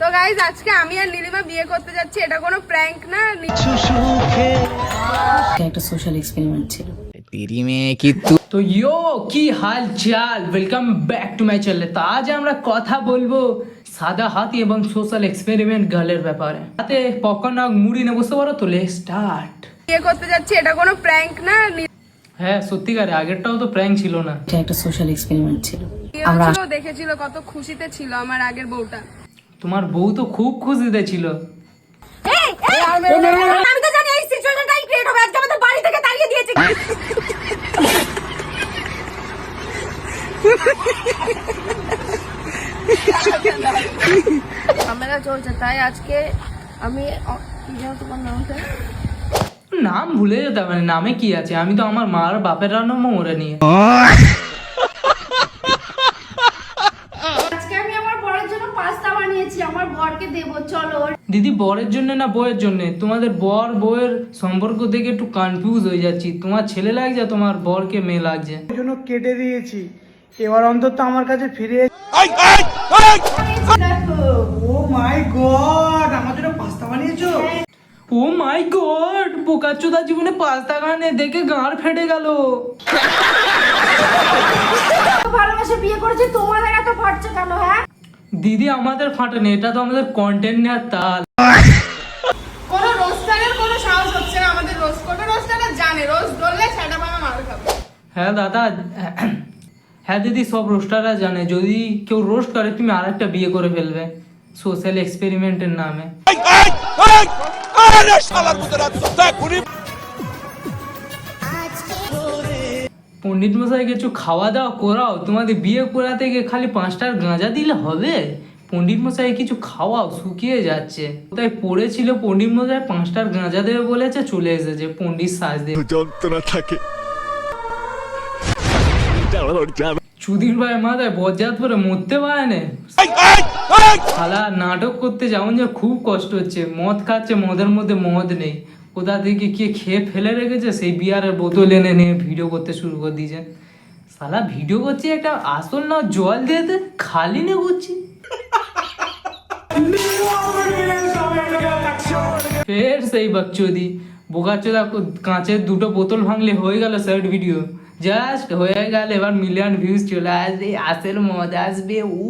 তো গাইজ আজকে আমি আর নীলিমা বিয়ে করতে যাচ্ছি। এটা কোনো প্র্যাঙ্ক না একটা সোশ্যাল এক্সপেরিমেন্ট ছিল। তো ইয়ো কি হাল চাল welcome back to my channel তো আজ আমরা কথা বলব সাদা হাতি এবং সোশ্যাল এক্সপেরিমেন্ট গার্লের ব্যাপারে। তাতে পপকর্ন আর মুড়ি নেব বসতে পারো তো লে স্টার্ট ইয়ে করতে যাচ্ছি এটা কোনো প্র্যাঙ্ক না হ্যাঁ সত্যিকারে আগেরটাও তো প্র্যাঙ্ক ছিল না। এটা একটা সোশ্যাল এক্সপেরিমেন্ট ছিল। আমরা দেখেছিল কত খুশিতে ছিল আমার আগের বউটা। তোমার বউ তো খুব খুশিতে ছিল। আমি তো জানি এই সিচুয়েশনটাই ক্রিয়েট হবে। আজকে আমাদের বাড়ি থেকে তাড়িয়ে দিয়েছে ঝামেলা চলছে তাই আজকে আমি কি যেন তোমার নামটা নাম ভুলে যেতে মানে নামে কি আছে? আমি তো আমার মার বাপের রান্না মরে নিয়ে। আমার বরকে দেবো চলো। দিদি বরের জন্য না বউয়ের জন্য? তোমাদের বর বউয়ের সম্পর্ক দেখে একটু কনফিউজ হয়ে যাচ্ছি। তোমার ছেলে লাগছে তোমার বরকে মেয়ে লাগছে। জন্য কেটে দিয়েছি। এবার অন্তত আমার কাছে ফিরে ও মাই গড আমার জন্য পাস্তা বানিয়েছো? ও মাই গড বোকাচোদা জীবনে পাস্তা খানে দেখে গাঁড় ফেটে গেল। ভালোবাসে বিয়ে করেছে তোমাদের এত ফাটছে কেন হ্যাঁ? দিদি আমাদের ফাটেনি এটা তো আমাদের কন্টেন্ট নেওয়ার তাল। কোনো রোস্টারের কোনো সাহস হচ্ছে না আমাদের রোস্ট করবে রোস্টাররা জানে রোস্ট ধরলে সেটা বাবা মার খাবে। হ্যাঁ দাদা হ্যাঁ দিদি সব রোস্টাররা জানে যদি কেউ রোস্ট করে তুমি আরেকটা বিয়ে করে ফেলবে সোশ্যাল এক্সপেরিমেন্টের নামে। পণ্ডিত মশাই কিছু খাওয়া দাওয়া করাও তোমাদের বিয়ে করাতে গিয়ে খালি পাঁচটার গাঁজা দিলে হবে? পণ্ডিত মশাই কিছু খাওয়াও শুকিয়ে যাচ্ছে। তাই পড়েছিল পণ্ডিত মশাই? পাঁচটার গাঁজা দেবে বলেছে চলে এসেছে। পণ্ডিত সাজ দিয়ে যন্ত্রণা থাকে। চুদির ভাই মাথায় বজ্জাত করে মরতে পারে না। শালা নাটক করতে যেমন যে খুব কষ্ট হচ্ছে। মদ খাচ্ছে মদের মধ্যে মদ নেই। কোথা থেকে কে খেয়ে ফেলে রেখেছে, সেই বিয়ারের বোতল এনে নিয়ে ভিডিও করতে শুরু করে দিয়েছে। শালা, ভিডিও করছি, একটা আসল না জল দিয়ে দে খালি নে করছি। ফের সেই বাকচোদি, বোকাচোদা কাঁচের দুটো বোতল ভাঙলে হয়ে গেল শর্ট ভিডিও জাস্ট হয়ে গেল, এবার মিলিয়ন ভিউজ চলে আসবে, আসল মদ আসবে, উ।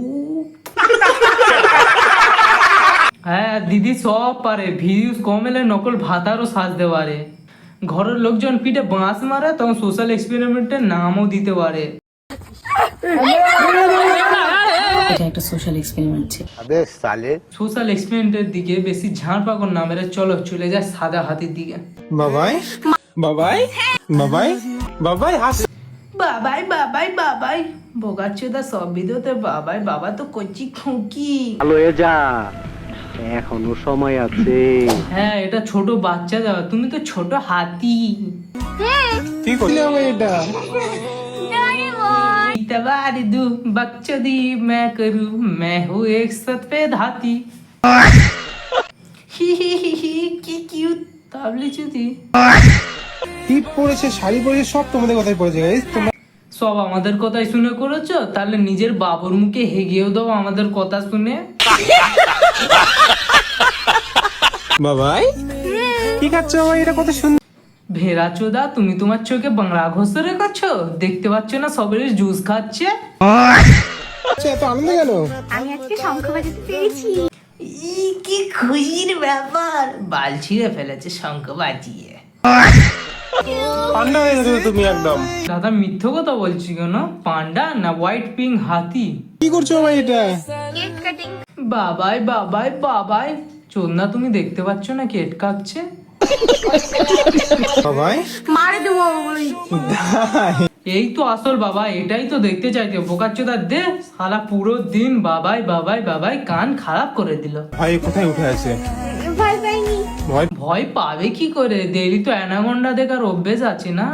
হ্যাঁ দিদি সব পারে। ভিউজ কম এলে নকল ভাতারও সাজতে পারে ঘরের লোকজন পিঠে বাঁশ মারে তখন সোশ্যাল এক্সপেরিমেন্টের নামও দিতে পারে। এটা একটা সোশ্যাল এক্সপেরিমেন্ট ছিল। সোশ্যাল এক্সপেরিমেন্টের দিকে বেশি ঝাড় পাকড় না মেরে চলো চলে যায় সাদা হাতির দিকে। বাবাই বাবাই বাবাই বাবাই হাস। বাবাই বাবাই বাবাই ভোগাচ্ছদা সব ভিডিওতে বাবাই বাবা তো কচি খুঁকি। ভালো হয়ে যা। এখনো সময় আছে হ্যাঁ এটা ছোট বাচ্চা দেওয়া তুমি তো ছোট হাতি কি করছিলাম এটা इतवार दू बकचोदी मैं करूँ मैं हूँ एक सफेद हाथी হি হি হি হি কি কিউট তাবলি চুদি টিপ পরেছে শাড়ি পরেছে সব তোমাদের কথাই পড়েছে গাইস তোমরা সব আমাদের কথাই শুনে করেছো তাহলে নিজের বাবুর মুখে হেগেও দাও আমাদের কথা শুনে বাবাই কি খাচ্ছ এটা কত সুন্দর। ভেড়া চোদা তুমি তোমার চোখে বাংলা ঘষে রেখেছ দেখতে পাচ্ছ না সবের জুস খাচ্ছে। এত আনন্দ কেন? আমি আজকে শঙ্খ বাজাতে পেরেছি ই কি খুশির ব্যাপার। বাল ছিঁড়ে ফেলেছে শঙ্খ বাজিয়ে ঠান্ডা হয়ে গেছো তুমি একদম। দাদা মিথ্য কথা বলছি কেন? পান্ডা না হোয়াইট পিঙ্ক হাতি? কি করছ বাবাই এটা? কেক কাটিং বাবাই বাবাই বাবাই। চোদনা তুমি দেখতে পাচ্ছ না কেট কাটছে বাবাই? মারে দেবো বলি এই তো আসল বাবা এটাই তো দেখতে চাইতে। বোকাচ্চোদা দে সারা পুরো দিন বাবাই বাবাই বাবাই কান খারাপ করে দিল। ভাই কোথায় উঠে আছে? ভয় ভয় ভয় পাবে কি করে? দেরি তো অ্যানাগন্ডা দেখার অভ্যেস আছে না।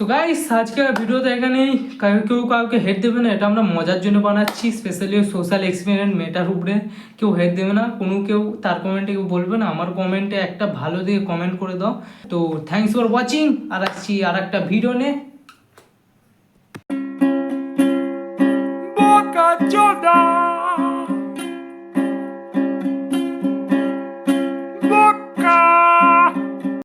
সো গাইস আজকে ভিডিওতে এখানেই কেউ কেউ কাউকে হেড দেবে না, এটা আমরা মজার জন্য বানাচ্ছি স্পেশালি সোশ্যাল এক্সপেরিমেন্ট মেটার উপরে। কেউ হেড দেবে না, কোনো কেউ তার কমেন্টে কেউ বলবে না, আমার কমেন্টে একটা ভালো দিয়ে কমেন্ট করে দাও। তো থ্যাংকস ফর ওয়াচিং আর আসছি আর একটা ভিডিও নে